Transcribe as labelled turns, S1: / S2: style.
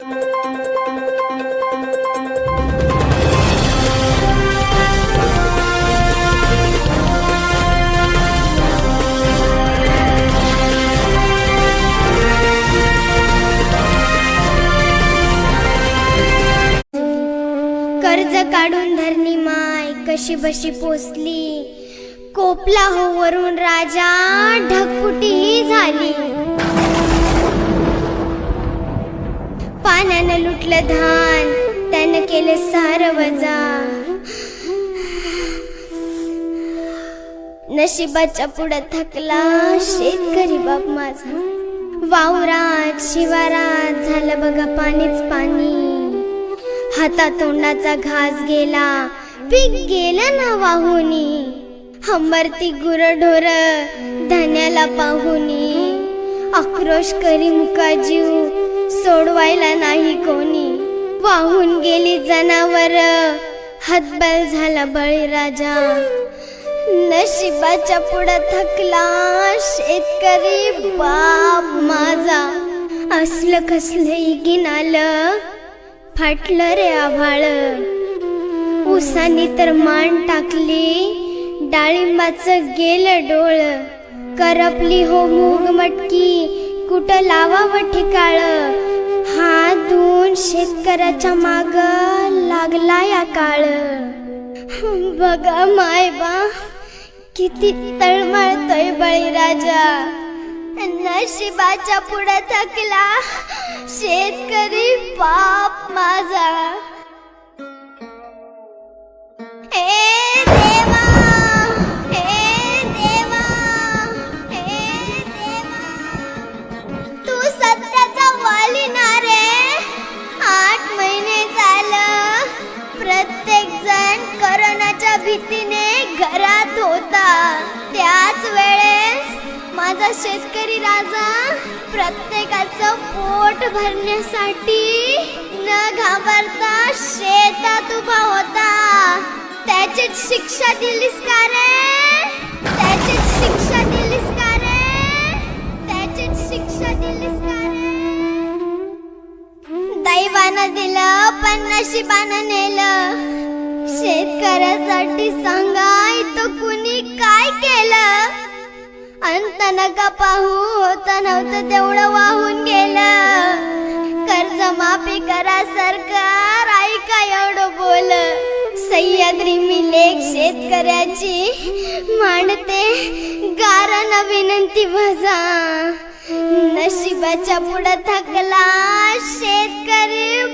S1: कर्ज काढून धरणी माय कशी बशी पोचली कोपला हो वरून राजा ढगफुटी झाली. पाण्यानं लुटलं धान त्यानं केलं सार वजा नशिबाच्या पुढं थकला शेतकरी बाप माझा. वावरात शिवारात झालं बघा पाणीच पाणी. हातातोंडाचा घास गेला पीक गेलं ना वाहुनी. हंबरती गुरढोर धन्याला पाहुनी. आक्रोश करी मुका जीव सोडवायला नाही कोणी. वाहून गेली जनावर. हातबल झाला बळीराजा. नशिबाच्या पुढं थकला शेतकरी बाप माझा. असलं कसलं इगिन आलं फाटलं रे आभाळ. उसानी तर मान टाकली. डाळिंबाचं गेलं डोळ. करपली हो मूग मटकी. कुठं लावावं ठिकाळ? हात धुवून शेतकऱ्याच्या माग लागला या काळ. बघा मायबा किती तळमळतोय बळीराजा. नशिबाच्या पुढे थकला शेतकरी बाप माझा. भीतीने घरात होता. त्याच वेळेस माझा शेतकरी राजा प्रत्येकाचं पोट भरण्यासाठी न घाबरता शेतात उभा होता. त्याचीच शिक्षा दिलीस का रे? शिक्षा दिलीस का रे? शिक्षा दिलीस का रे? दैवानं दिलं पण नशिबानं नेलं. शेतकऱ्यासाठी सांगा तो कुणी काय केलं? अंत नका पाहू होत नव्हतं तेवढं वाहून गेलं. कर्ज माफी करा सरकार ऐका एवढं बोल. सह्याद्री मी लेख शेतकऱ्याची मांडते गारण विनंती भजा नशिबाच्या पुढं थकला शेतकरी